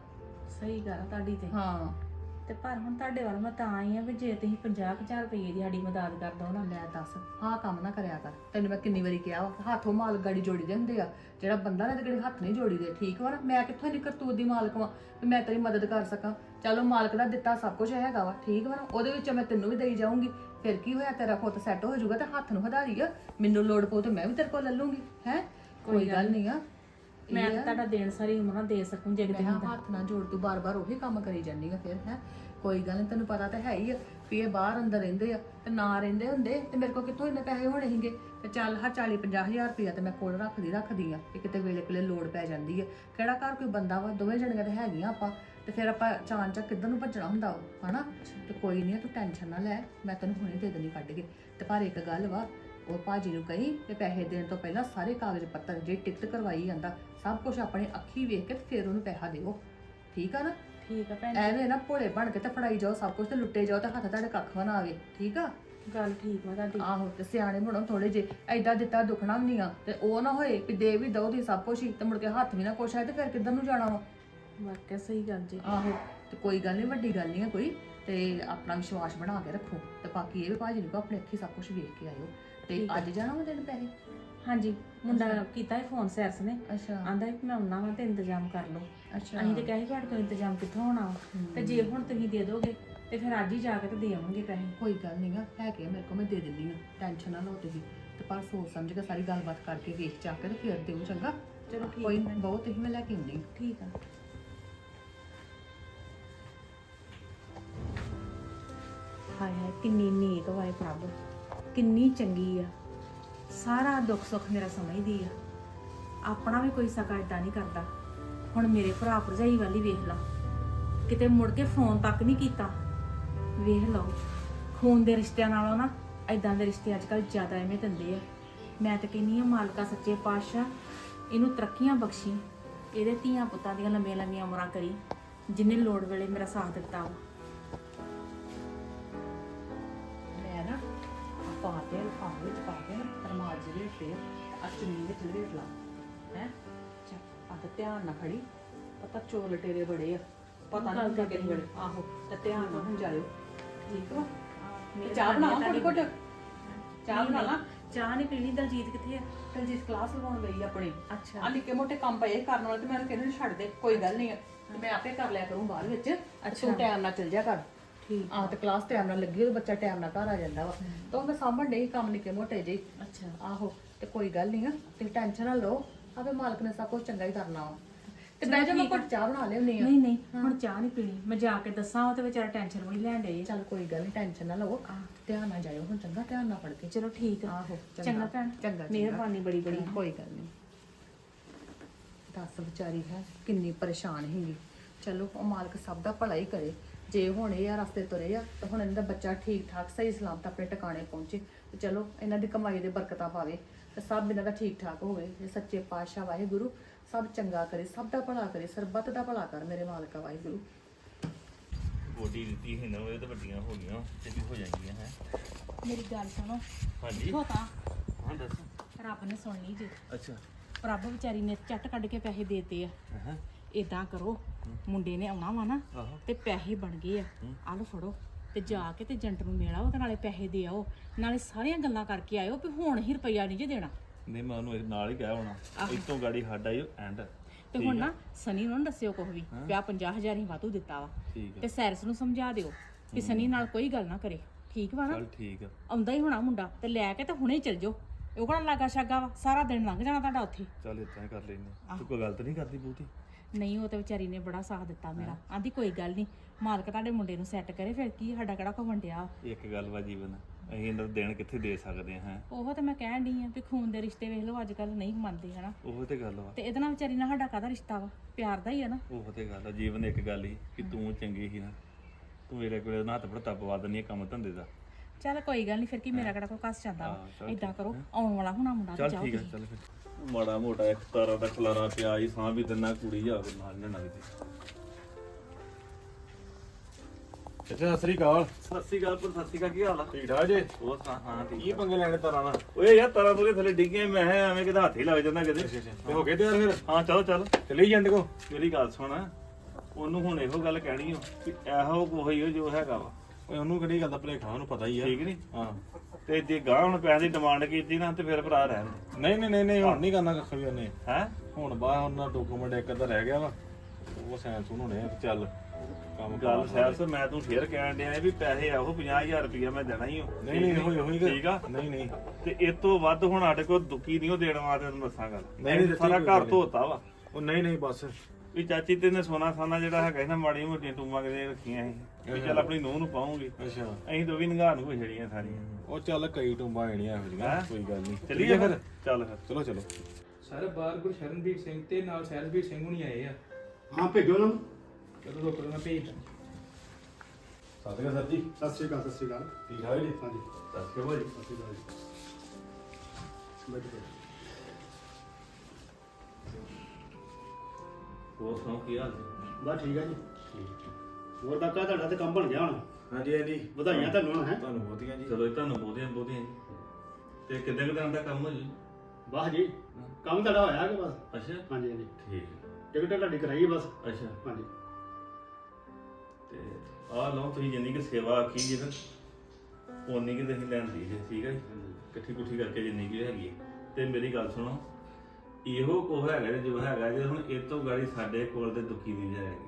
ਸਹੀ ਗੱਲ ਆ ਤੁਹਾਡੀ ਤੇ। ਹਾਂ। ਤੇ ਪਰ ਹੁਣ ਤੁਹਾਡੇ ਵੱਲ ਮੈਂ ਤਾਂ ਆਈ ਆ ਵੀ ਜੇ ਤੁਸੀਂ 50000 ਰੁਪਏ ਦੀ ਸਾਡੀ ਮਦਦ ਕਰ ਦੋ ਨਾ ਲੈ ਦੱਸ ਹਾਂ ਕੰਮ ਨਾ ਕਰਿਆ ਕਰ। ਤੈਨੂੰ ਮੈਂ ਕਿੰਨੀ ਵਾਰੀ ਕਿਹਾ ਵਾ ਹੱਥੋਂ ਮਾਲ ਗਾੜੀ ਜੋੜੀ ਦੇ ਹੁੰਦੇ ਆ। ਜਿਹੜਾ ਬੰਦਾ ਨਾ ਤੇ ਕਿਹੜੇ ਹੱਥ ਨਹੀਂ ਜੋੜੀਦੇ ਠੀਕ ਵਾ ਨਾ? ਮੈਂ ਕਿੱਥੋਂ ਨਿਕਰ ਤੂੰ ਦੀ ਮਾਲਕ ਵਾਂ ਵੀ ਮੈਂ ਤੇਰੀ ਮਦਦ ਕਰ ਸਕਾਂ? ਚਲੋ ਮਾਲਕ ਦਾ ਦਿੱਤਾ ਸਭ ਕੁਝ ਹੈਗਾ ਵਾ ਠੀਕ ਵਾ ਨਾ? ਉਹਦੇ ਵਿੱਚ ਮੈਂ ਤੈਨੂੰ ਵੀ ਦੇਈ ਜਾਊਂਗੀ। ਫਿਰ ਕੀ ਹੋਇਆ ਤੇਰਾ ਪੁੱਤ ਸੈੱਟ ਹੋ ਜਾਊਗਾ ਤੇ ਹੱਥ ਨੂੰ ਹਦਾਰੀ ਆ। ਮੈਨੂੰ ਲੋੜ ਪਊ ਤੇ ਮੈਂ ਵੀ ਤੇਰੇ ਕੋਲ ਲੈ ਲੂੰਗੀ ਹੈ? ਕੋਈ ਗੱਲ ਨਹੀਂ ਆ। ਮੈਂ ਤਾਂ ਤੁਹਾਡਾ ਦੇਣ ਸਾਰੀ ਉਮਰ ਨਾ ਦੇ ਸਕੂੰ ਜੇ ਕਿਤੇ ਮੈਂ ਕਿਹਾ ਹੱਥ ਨਾਲ ਜੋੜ ਤੂੰ ਬਾਰ-ਬਾਰ ਉਹੀ ਕੰਮ ਕਰੀ ਜਾਂਦੀ ਆ ਫਿਰ ਹੈ। ਕੋਈ ਗੱਲ ਨਹੀਂ ਤੈਨੂੰ ਪਤਾ ਤਾਂ ਹੈ ਹੀ ਆ ਵੀ ਇਹ ਬਾਹਰ ਅੰਦਰ ਰਹਿੰਦੇ ਆ ਤੇ ਨਾ ਰਹਿੰਦੇ ਹੁੰਦੇ ਤੇ ਮੇਰੇ ਕੋਲ ਕਿੱਥੋਂ ਇੰਨੇ ਪੈਸੇ ਹੋਣੇ ਸੀਗੇ? ਤੇ ਚੱਲ ਹਰ 40 ਹਜ਼ਾਰ ਰੁਪਇਆ ਤੇ ਮੈਂ ਕੋਲ ਰੱਖਦੀ ਰੱਖਦੀ ਆ ਕਿ ਕਿਤੇ ਵੇਲੇ ਕੋਲੇ ਲੋੜ ਪੈ ਜਾਂਦੀ ਆ। ਕਿਹੜਾ ਘਰ ਕੋਈ ਬੰਦਾ ਵਾ ਦੋਵੇਂ ਜਣੀਆਂ ਤੇ ਹੈਗੀਆਂ ਆਪਾਂ ਤੇ ਫਿਰ ਆਪਾਂ ਚਾਂ ਚੱਕ ਕਿੱਧਰ ਨੂੰ ਭੱਜਣਾ ਹੁੰਦਾ ਵਾ ਹਨਾ? ਤੇ ਕੋਈ ਨਹੀਂ ਤੂੰ ਟੈਨਸ਼ਨ ਨਾ ਲੈ ਮੈਂ ਤੈਨੂੰ ਹੁਣੇ ਦੇ ਦੇਣੀ ਕੱਢ ਕੇ। ਤੇ ਪਰ ਇੱਕ ਗੱਲ ਵਾ ਉਹ ਭਾਜੀ ਨੂੰ ਕਹੀ ਤੇ ਪੈਸੇ ਦੇਣ ਤੋਂ ਪਹਿਲਾਂ ਸਾਰੇ ਕਾਗਜ਼ ਪੱਤਰ ਜੇ ਟਿਕਟ ਕਰਵਾਈ ਜਾਂਦਾ ਸਭ ਕੁਝ ਆਪਣੇ ਅੱਖੀ ਵੇਖ ਕੇ ਤੇ ਫਿਰ ਉਹਨੂੰ ਪੈਸਾ ਦਿਓ। ਠੀਕ ਆ ਨਾ? ਠੀਕ ਆ ਭੈਣ ਐਵੇਂ ਨਾ ਭੋਲੇ ਬਣ ਕੇ ਤੇ ਫੜਾਈ ਜਾਓ ਸਭ ਕੁਝ ਤੇ ਲੁੱਟੇ ਜਾਓ ਤੇ ਹੱਥ ਤੁਹਾਡੇ ਕੱਖ ਨਾ ਆਵੇ। ਠੀਕ ਆ? ਗੱਲ ਠੀਕ ਵਾ ਤੁਹਾਡੀ। ਆਹੋ ਤੇ ਸਿਆਣੇ ਬਣੋ ਥੋੜੇ ਜੇ ਐਦਾਂ ਦਿੱਤਾ ਦੁਖਣਾ ਵੀ ਨਹੀਂ ਆ ਤੇ ਉਹ ਨਾ ਹੋਏ ਵੀ ਦੇ ਵੀ ਦੋ ਦੀ ਸਭ ਕੁਝ ਹੀ ਤੇ ਮੁੜ ਕੇ ਹੱਥ ਵੀ ਨਾ ਕੁਛ ਆਏ ਤੇ ਫਿਰ ਕਿੱਧਰ ਨੂੰ ਜਾਣਾ ਵਾ? ਵਾਕਿਆ ਸਹੀ ਗੱਲ ਜੀ। ਆਹੋ ਤੇ ਕੋਈ ਗੱਲ ਨਹੀਂ ਵੱਡੀ ਗੱਲ ਨਹੀਂ ਆ ਕੋਈ ਤੇ ਆਪਣਾ ਵਿਸ਼ਵਾਸ ਬਣਾ ਕੇ ਰੱਖੋ ਤੇ ਬਾਕੀ ਇਹ ਵੀ ਭਾਜੀ ਨੂੰ ਕਹੋ ਆਪਣੇ ਅੱਖੀ ਸਭ ਕੁਝ ਵੇਖ ਕੇ ਆਇਓ ਤੇ ਅੱਜ ਜਾਣਾ ਵਾ ਦੇਣ ਪੈਸੇ? ਹਾਂਜੀ ਮੁੰਡਾ ਕੀਤਾ ਹੈ ਫੋਨ ਸੈਰਸ ਨੇ। ਅੱਛਾ। ਆਂਦਾ ਕਿ ਮੈਂ ਆਉਣਾ ਵਾ ਤੇ ਇੰਤਜ਼ਾਮ ਕਰ ਲਓ। ਅੱਛਾ। ਅਸੀਂ ਤੇ ਕਹੇ ਤੁਹਾਡੇ ਕੋਲ ਇੰਤਜ਼ਾਮ ਕਿੱਥੋਂ ਹੋਣਾ ਵਾ? ਤੇ ਜੇ ਹੁਣ ਤੁਸੀਂ ਦੇ ਦੋਗੇ ਤੇ ਫਿਰ ਅੱਜ ਹੀ ਜਾ ਕੇ ਤੇ ਦੇ ਆਵਾਂਗੇ ਪੈਸੇ। ਕੋਈ ਗੱਲ ਨਹੀਂ ਆ ਹੈ ਕਿ ਮੇਰੇ ਕੋਲ ਮੈਂ ਦੇ ਦਿੰਦੀ ਆ ਟੈਨਸ਼ਨ ਨਾ ਲਓ ਤੁਸੀਂ। ਤੇ ਪਰ ਸੋਚ ਸਮਝ ਕੇ ਸਾਰੀ ਗੱਲਬਾਤ ਕਰਕੇ ਵੇਖ ਚਾ ਕੇ ਤੇ ਫਿਰ ਦਿਓ ਚੰਗਾ। ਚਲੋ ਠੀਕ ਕੋਈ ਬਹੁਤ ਹੀ ਮੈਂ ਲੈ ਕੇ ਆਉਂਦੀ ਠੀਕ ਆ। ਹਾਏ ਹਾਏ ਕਿੰਨੀ ਨੀਕ ਵਾਏ ਪ੍ਰਭ। ਕਿੰਨੀ ਚੰਗੀ ਆ। ਸਾਰਾ ਦੁੱਖ ਸੁੱਖ ਮੇਰਾ ਸਮਝਦੀ ਆ। ਆਪਣਾ ਵੀ ਕੋਈ ਸਕਾ ਏਦਾਂ ਨਹੀਂ ਕਰਦਾ। ਹੁਣ ਮੇਰੇ ਭਰਾ ਭਰਜਾਈ ਵਾਲੀ ਵੇਖ ਲਾ। ਕਿਤੇ ਮੁੜ ਕੇ ਫੋਨ ਤੱਕ ਨਹੀਂ ਕੀਤਾ। ਵੇਖ ਲਓ, ਖੂਨ ਦੇ ਰਿਸ਼ਤਿਆਂ ਨਾਲੋਂ ਨਾ ਐਦਾਂ ਦੇ ਰਿਸ਼ਤੇ ਅੱਜ ਕੱਲ ਜ਼ਿਆਦਾ ਐਵੇਂ ਦਿੰਦੇ ਆ। ਮੈਂ ਤਾਂ ਕਹਿੰਨੀ ਆ, ਮਾਲਕਾ ਸੱਚੇ ਪਾਤਸ਼ਾਹ, ਇਹਨੂੰ ਤਰੱਕੀਆਂ ਬਖਸ਼ੀ। ਇਹਦੇ ਧੀਆਂ ਪੁੱਤਾਂ ਦੀਆਂ ਲੰਮੀਆਂ ਲੰਮੀਆਂ ਉਮਰਾਂ ਕਰੀ, ਜਿੰਨੇ ਲੋੜ ਵੇਲੇ ਮੇਰਾ ਸਾਥ ਦਿੱਤਾ ਵਾ। ਕੇ ਲਿਫਾਫੇ ਵਿੱਚ ਪਾ ਕੇ ਨਾ ਰਮਾਜ ਜਿਹੜੇ ਤੇ ਅਚਨੀ ਵਿੱਚ ਲਵੇਟ ਲਾ ਹੈ? ਚੱਲ ਆ ਤੇ ਧਿਆਨ ਨਾਲ ਖੜੀ। ਪਤਾ ਚੋਰ ਲਟੇਰੇ ਬੜੇ ਆ। ਪਤਾ ਨਹੀਂ ਹੁੰਦਾ ਕਿਹੜੇ ਵੇਲੇ ਆਹੋ ਤੇ ਧਿਆਨ ਨਾਲ ਹੁਣ ਜਾਇਓ। ਠੀਕ ਵਾ? ਤੇ ਚਾਹ ਬਣਾ ਕੋਟ ਕੋਟ ਚਾਹ ਬਣਾ ਲਾ। ਚਾਹ ਨਹੀਂ ਪੀਣੀ। ਦਲਜੀਤ ਕਿੱਥੇ ਆ? ਤੇ ਜਿਸ ਕਲਾਸ ਲਗਾਉਣ ਗਈ ਆਪਣੀ। ਅੱਛਾ। ਆ ਨਿੱਕੇ ਮੋਟੇ ਕੰਮ ਪਏ ਕਰਨ ਵਾਲੇ ਤੇ ਮੈਂ ਉਹਨੂੰ ਕਹਿੰਦੀ ਛੱਡ ਦੇ ਕੋਈ ਗੱਲ ਨਹੀਂ ਮੈਂ ਆਪੇ ਕਰ ਲਿਆ ਕਰੂੰ ਬਾਅਦ ਵਿੱਚ। ਤੂੰ ਟਾਈਮ ਨਾਲ ਚਲ ਜਾ ਕਰ ਠੀਕ। ਆ ਤੇ ਕਲਾਸ ਟਾਈਮ ਨਾਲ ਲੱਗੀ ਉਹ ਬੱਚਾ ਟਾਈਮ ਨਾਲ ਘਰ ਆ ਜਾਂਦਾ ਵਾ। ਤਾਂ ਮੈਂ ਸਾਂਭਣ ਡਈ ਕੰਮ ਨਿੱਕੇ ਮੋਟੇ ਜਿਹੇ। ਅੱਛਾ। ਆਹੋ ਤੇ ਕੋਈ ਗੱਲ ਨਹੀਂ ਆ ਤੇ ਟੈਨਸ਼ਨ ਨਾ ਲਓ। ਆਪੇ ਮਾਲਕ ਨੇ ਸਭ ਕੁਝ ਚੰਗਾ ਹੀ ਕਰਨਾ ਵਾ। ਤੇ ਜਾ ਮੈਂ ਘੁੱਟ ਚਾਹ ਬਣਾ ਲਿਆਉਣੀ ਆ। ਨਹੀਂ ਨਹੀਂ ਹੁਣ ਚਾਹ ਨਹੀਂ ਪੀਣੀ। ਮੈਂ ਜਾ ਕੇ ਦੱਸਾਂ ਉਹ ਤੇ ਵਿਚਾਰਾ ਟੈਨਸ਼ਨ ਬੜੀ ਲੈਣ ਡੇ ਚੱਲ ਕੋਈ ਗੱਲ ਨਹੀਂ ਟੈਨਸ਼ਨ ਨਾ ਲਓ। ਧਿਆਨ ਨਾਲ ਜਾਇਓ ਹੁਣ ਚੰਗਾ ਧਿਆਨ ਨਾਲ ਫੜ ਕੇ। ਚਲੋ ਠੀਕ ਆ। ਆਹੋ ਚੰਗਾ। ਭੈਣ। ਚੰਗਾ ਮਿਹਰਬਾਨੀ ਬੜੀ ਬੜੀ। ਕੋਈ ਗੱਲ ਨਹੀਂ ਦੱਸ ਵਿਚਾਰੀ ਹੈ ਕਿੰਨੀ ਪਰੇਸ਼ਾਨ ਹੈਗੀ। ਚਲੋ ਉਹ ਮਾਲਕ ਸਭ ਦਾ ਭਲਾ ਹੀ ਕਰੇ। ਜੇ ਹੁਣ ਇਹ ਆ ਰਸਤੇ ਤੁਰੇ ਆ ਤਾਂ ਹੁਣ ਇਹਨਾਂ ਦਾ ਬੱਚਾ ਠੀਕ ਠਾਕ ਸਹੀ ਸਲਾਮਤ ਆਪਣੇ ਟਿਕਾਣੇ ਪਹੁੰਚੇ। ਤੇ ਚਲੋ ਇਹਨਾਂ ਦੀ ਕਮਾਈ ਦੇ ਬਰਕਤਾਂ ਪਾਵੇ ਤੇ ਸਭ ਇਹਨਾਂ ਦਾ ਠੀਕ ਠਾਕ ਹੋਵੇ। ਜੇ ਸੱਚੇ ਪਾਤਸ਼ਾਹ ਵਾਹਿਗੁਰੂ ਸਭ ਚੰਗਾ ਕਰੇ ਸਭ ਦਾ ਭਲਾ ਕਰੇ ਸਰਬੱਤ ਦਾ ਭਲਾ ਕਰ ਮੇਰੇ ਮਾਲਕਾ ਵਾਹਿਗੁਰੂ। ਬੋਡੀ ਦਿੱਤੀ ਹੈ ਨਾ ਉਹਦੇ ਤਾਂ ਵੱਡੀਆਂ ਹੋ ਗਈਆਂ ਤੇ ਵੀ ਹੋ ਜਾਣਗੀਆਂ ਹੈ। ਮੇਰੀ ਗੱਲ ਸੁਣੋ। ਹਾਂਜੀ? ਹੋ ਤਾਂ। ਹਾਂ ਦੱਸ। ਰੱਬ ਨੇ ਸੁਣ ਲਈ ਜੀ। ਅੱਛਾ। ਰੱਬ ਵਿਚਾਰੀ ਨੇ ਝੱਟ ਕੱਢ ਕੇ ਪੈਸੇ ਦੇਤੇ ਆ। ਹਾਂ। ਇਦਾਂ ਕਰੋ ਮੁੰਡੇ ਨੇ ਆਉਣਾ ਵਾ ਨਾ ਆਹੋ। ਤੇ ਪੈਸੇ ਬਣ ਗਏ ਆ। ਆ ਲਓ ਫੜੋ ਤੇ ਜਾ ਕੇ ਤੇ ਏਜੰਟ ਨੂੰ ਮਿਲ ਆਓ ਤੇ ਨਾਲੇ ਪੈਸੇ ਦੇ ਆਓ। ਨਾਲੇ ਸਾਰੀਆਂ ਗੱਲਾਂ ਕਰਕੇ ਆਇਓ ਵੀ ਹੁਣ ਹੀ ਰੁਪਈਆ ਨਹੀਂ ਜੇ ਦੇਣਾ। ਨਹੀਂ ਮੈਂ ਉਹਨੂੰ ਇਹ ਨਾਲ ਹੀ ਕਹਿ ਹੋਣਾ ਇਤੋਂ ਗਾੜੀ ਸਾਡਾ ਹੀ ਐਂਡ। ਤੇ ਹੁਣ ਨਾ ਸਨੀ ਨੂੰ ਨਾ ਦੱਸਿਓ ਕੁਝ ਵੀ ਪਿਆ 50000 ਹੀ ਵਾਧੂ ਦਿੱਤਾ ਵਾ। ਠੀਕ ਤੇ ਸੈਰਸ ਨੂੰ ਸਮਝਾ ਦਿਓ ਕਿ ਸਨੀ ਨਾਲ ਕੋਈ ਗੱਲ ਨਾ ਕਰੇ। ਠੀਕ ਵਾ ਨਾ? ਚੱਲ ਠੀਕ ਆ। ਆਉਂਦਾ ਹੀ ਹੋਣਾ ਮੁੰਡਾ ਤੇ ਲੈ ਕੇ ਤੇ ਹੁਣੇ ਚੱਲ ਜਾਓ। ਉਹ ਕੋਲ ਲਾਗਾ ਛਾਗਾ ਵਾ? ਸਾਰਾ ਦਿਨ ਲੰਘ ਜਾਣਾ ਤੁਹਾਡਾ ਉੱਥੇ। ਚੱਲ ਇਦਾਂ ਕਰ ਲੈਨੇ ਤੂੰ ਕੋਈ ਗਲਤ ਨਹੀਂ ਕਰਦੀ ਬੂਤੀ ਨਹੀਂ ਉਹ ਤੇ ਵਿਚਾਰੀ ਨੇ ਬੜਾ ਸਾਥ ਦਿੱਤਾ ਮੇਰਾ। ਆਂਦੀ ਕੋਈ ਗੱਲ ਨਹੀਂ ਮਾਲਕ ਤੁਹਾਡੇ ਮੁੰਡੇ ਨੂੰ ਸੈੱਟ ਕਰੇ ਫਿਰ ਕੀ ਸਾਡਾ ਕਿਹੜਾ ਕੋ ਵੰਡਿਆ? ਇੱਕ ਗੱਲ ਵਾ ਜੀਵਨ ਅਸੀਂ ਇਹਨਾਂ ਦਾ ਦੇਣ ਕਿੱਥੇ ਦੇ ਸਕਦੇ ਹਾਂ? ਉਹ ਤੇ ਮੈਂ ਕਹਿਣ ਡਈ ਆ ਵੀ ਖੂਨ ਦੇ ਰਿਸ਼ਤੇ ਵੇਖ ਲਓ ਅੱਜ ਕੱਲ ਨਹੀਂ ਮੰਨਦੇ ਹਨਾ? ਉਹ ਤੇ ਗੱਲ ਵਾ। ਤੇ ਇਹਦੇ ਨਾਲ ਵਿਚਾਰੀ ਨਾਲ ਸਾਡਾ ਕਾਹਦਾ ਰਿਸ਼ਤਾ ਵਾ? ਪਿਆਰ ਦਾ ਹੀ ਆ ਨਾ। ਉਹ ਤੇ ਗੱਲ ਆ ਜੀਵਨ ਇੱਕ ਗੱਲ ਹੀ ਕਿ ਤੂੰ ਚੰਗੀ ਸੀ ਨਾ। ਤੂੰ ਮੇਰੇ ਕੋਲੇ ਉਹਦਾ ਹੱਥ ਫੜਤਾ ਪਵਾ ਆ ਕੰਮ ਧੰਦੇ ਦਾ। ਚੱਲ ਕੋਈ ਗੱਲ ਨਹੀਂ ਫਿਰ ਕੀ ਮੇਰਾ ਕਿਹੜਾ ਕੋ ਕੱਸ ਜਾਂਦਾ ਹਾਂ, ਵਾ ਚੱਲ ਇਦਾਂ ਕਰੋ ਆਉਣ ਵਾਲਾ ਹੋਣਾ ਮੁੰਡਾ ਤੇ ਚੱਲ ਜਾਓ ਠੀਕ ਆ ਤੁਸੀਂ। ਚੱਲ ਫਿਰ। ਮਾੜਾ ਮੋਟਾ ਇੱਕ ਤਾਰਾ ਦਾ ਖਲਾਰਾ ਪਿਆ ਹੀ ਸਾਂ ਵੀ ਦਿਨਾ ਕੁੜੀ ਜਾਵੇ ਨਾਲ ਨਾ ਨਵੀਂ ਅੱਛਾ ਸਤਿ ਸ੍ਰੀ ਅਕਾਲ। ਸਤਿ ਸ੍ਰੀ ਅਕਾਲ ਪਰ ਸਤਿ ਸ੍ਰੀ ਅਕਾਲ ਕੀ ਹਾਲ ਆ? ਠੀਕ ਠਾਕ ਜੇ? ਹੋਰ ਸੁਣਾ ਹਾਂ ਠੀਕ ਕੀ ਪੰਗੇ ਲੈਣੇ ਤਾਰਾਂ ਨਾਲ? ਓਏ ਯਾਰ ਤਾਰਾ ਤੋਰੇ ਥੱਲੇ ਡਿੱਗੇ ਮੈਂ ਕਿਹਾ ਐਵੇਂ ਕਿਤੇ ਹੱਥ ਹੀ ਲੱਗ ਜਾਂਦਾ ਕਿਤੇ। ਤੇ ਹੋ ਗਏ ਤਿਆਰ ਫਿਰ? ਹਾਂ ਚਲੋ ਚੱਲ। ਚਲੇ ਜੰਡ ਕੋ? ਮੇਰੀ ਗੱਲ ਸੁਣ ਉਹਨੂੰ ਹੁਣ ਇਹੋ ਗੱਲ ਕਹਿਣੀ ਓ ਕਿ ਇਹੋ ਕੋਈ ਜੋ ਹੈਗਾ ਵਾ। ਓਏ ਉਹਨੂੰ ਕਿਹੜੀ ਗੱਲ ਦਾ ਭਲੇਖਾ ਉਹਨੂੰ ਪਤਾ ਹੀ ਆ। ਠੀਕ ਨਹੀਂ ਹਾਂ। ਤੇ ਜੇ ਗਾਂ ਹੁਣ ਪੈਸੇ ਦੀ ਡਿਮਾਂਡ ਕੀਤੀ ਨਾ ਤੇ ਫਿਰ ਭਰਾ ਰਹਿਣ ਨਹੀਂ ਨਹੀਂ ਨਹੀਂ ਨਹੀਂ ਹੁਣ ਨਹੀਂ ਕਰਨਾ ਕੱਖ ਵੀ ਉਹਨੇ। ਹੈ? ਹੁਣ ਬਾਹਰ ਉਹਨਾਂ ਡਾਕੂਮੈਂਟ ਇੱਕ ਅੱਧਾ ਰਹਿ ਗਿਆ ਵਾ ਉਹ ਸਾਇੰਸ ਨੂੰ ਹੋਣੇ ਆ ਚੱਲ ਕੰਮ ਗੱਲ ਸੈਲਸ ਮੈਂ ਤੂੰ ਫੇਰ ਕਹਿਣ ਡਿਆ ਵੀ ਪੈਸੇ ਆਹੋ 50000 ਰੁਪਇਆ ਮੈਂ ਦੇਣਾ ਹੀ ਨਹੀਂ ਨਹੀਂ ਹੋਈ ਹੋਈ ਠੀਕ ਆ? ਨਹੀਂ ਨਹੀਂ। ਤੇ ਇਸ ਤੋਂ ਵੱਧ ਹੁਣ ਸਾਡੇ ਕੋਲ ਦੁੱਕੀ ਨਹੀਂ ਉਹ ਦੇਣ ਵਾਸਤੇ ਤੈਨੂੰ ਦੱਸਾਂ ਗੱਲ ਨਹੀਂ, ਨਹੀਂ, ਸਾਰਾ ਕੋਈ ਘਰ ਗੱਲ ਧੋਤਾ ਵਾ। ਉਹ ਨਹੀਂ ਨਹੀਂ ਬਸ। ਵੀ ਚਾਚੀ ਤੈਨੇ ਸੋਨਾ ਸਾਨਾ ਜਿਹੜਾ ਹੈਗਾ ਸੀ ਨਾ ਮਾੜੀ ਮੋਟੀਆਂ ਟੂਮਾਂ ਕਿਤੇ ਰੱਖੀਆਂ ਸੀ। ਵੀ ਚੱਲ ਆਪਣੀ ਨੂੰਹ ਨੂੰ ਪਾਉਂਗੀ। ਅੱਛਾ। ਅਸੀਂ ਤਾਂ ਵੀ ਨੰਗਾ ਨੂੰ ਛੜੀਆਂ ਸਾਰੀਆਂ। ਉਹ ਚੱਲ ਕਈ ਟੁੰਬਾਂ ਆਣੀਆਂ ਇਹੋ ਜਿਹੀਆਂ ਹੈਂ? ਕੋਈ ਗੱਲ ਨਹੀਂ। ਚੱਲੀਏ ਫਿਰ? ਚੱਲ ਫਿਰ। ਚਲੋ ਚਲੋ। ਸਰ ਬਾਹਰ ਗੁਰਸ਼ਰਨਵੀਰ ਸਿੰਘ ਤੇ ਨਾਲ ਸਹਿਜਵੀਰ ਸਿੰਘ ਹੁਣੀ ਆਏ ਆ। ਹਾਂ ਭੇਜੋ ਨੂੰ। ਚਲੋ ਰੋਕ ਮੈਂ ਭੇਜਦਾ ਸਤਿ ਸ੍ਰੀ ਅਕਾਲ ਸਰ ਜੀ। ਸਤਿ ਸ਼੍ਰੀ ਅਕਾਲ ਸਤਿ ਸ਼੍ਰੀ ਅਕਾਲ। ਠੀਕ ਠਾਕ ਜੀ? ਹਾਂਜੀ। ਭਾਜੀ। ਸਤਿ ਸ਼੍ਰੀ ਅਕਾਲ ਜੀ। ਬੈਠੋ ਹੋਰ ਸੁਣਾਓ ਕੀ ਹਾਲ? ਬਸ ਠੀਕ ਹੈ ਜੀ। ਹੋਰ ਕਾਕਾ ਤੁਹਾਡਾ ਤੇ ਕੰਮ ਬਣ ਗਿਆ ਹੁਣ? ਹਾਂਜੀ ਹਾਂਜੀ। ਵਧਾਈਆਂ ਤੁਹਾਨੂੰ ਹੁਣ ਹੈ? ਤੁਹਾਨੂੰ ਬਹੁਤੀਆਂ ਜੀ। ਚਲੋ ਇਹ ਤੁਹਾਨੂੰ ਬਹੁਤੀਆਂ ਬਹੁਤੀਆਂ ਜੀ। ਤੇ ਕਿੰਨੇ ਕੁ ਦਿਨ ਦਾ ਕੰਮ ਹੋ ਜੀ? ਵਾਹ ਜੀ ਕੰਮ ਤੁਹਾਡਾ ਹੋਇਆ ਕਿ ਬਸ? ਅੱਛਾ। ਹਾਂਜੀ ਹਾਂਜੀ। ਠੀਕ। ਟਿਕਟ ਤੁਹਾਡੀ ਕਰਾਈ ਹੈ ਬਸ? ਅੱਛਾ। ਹਾਂਜੀ। ਤੇ ਆਹ ਲਓ ਤੁਸੀਂ ਜਿੰਨੀ ਕਿ ਸੇਵਾ ਆਖੀ ਜੀ ਫਿਰ ਉਨੀ ਕਿ ਤੁਸੀਂ ਲੈਂਦੀ ਜੇ ਠੀਕ ਹੈ ਜੀ? ਇਕੱਠੀ ਕੁੱਠੀ ਕਰਕੇ ਜਿੰਨੀ ਕਿ ਹੈਗੀ ਹੈ। ਤੇ ਮੇਰੀ ਗੱਲ ਸੁਣੋ ਇਹੋ ਕੋ ਹੈਗਾ ਜੀ ਜੋ ਹੈਗਾ ਜੇ ਹੁਣ ਇਹ ਤੋਂ ਗਾੜੀ ਸਾਡੇ ਕੋਲ ਤੇ ਦੁੱਖੀ ਦੀ ਜਾਏਗੀ।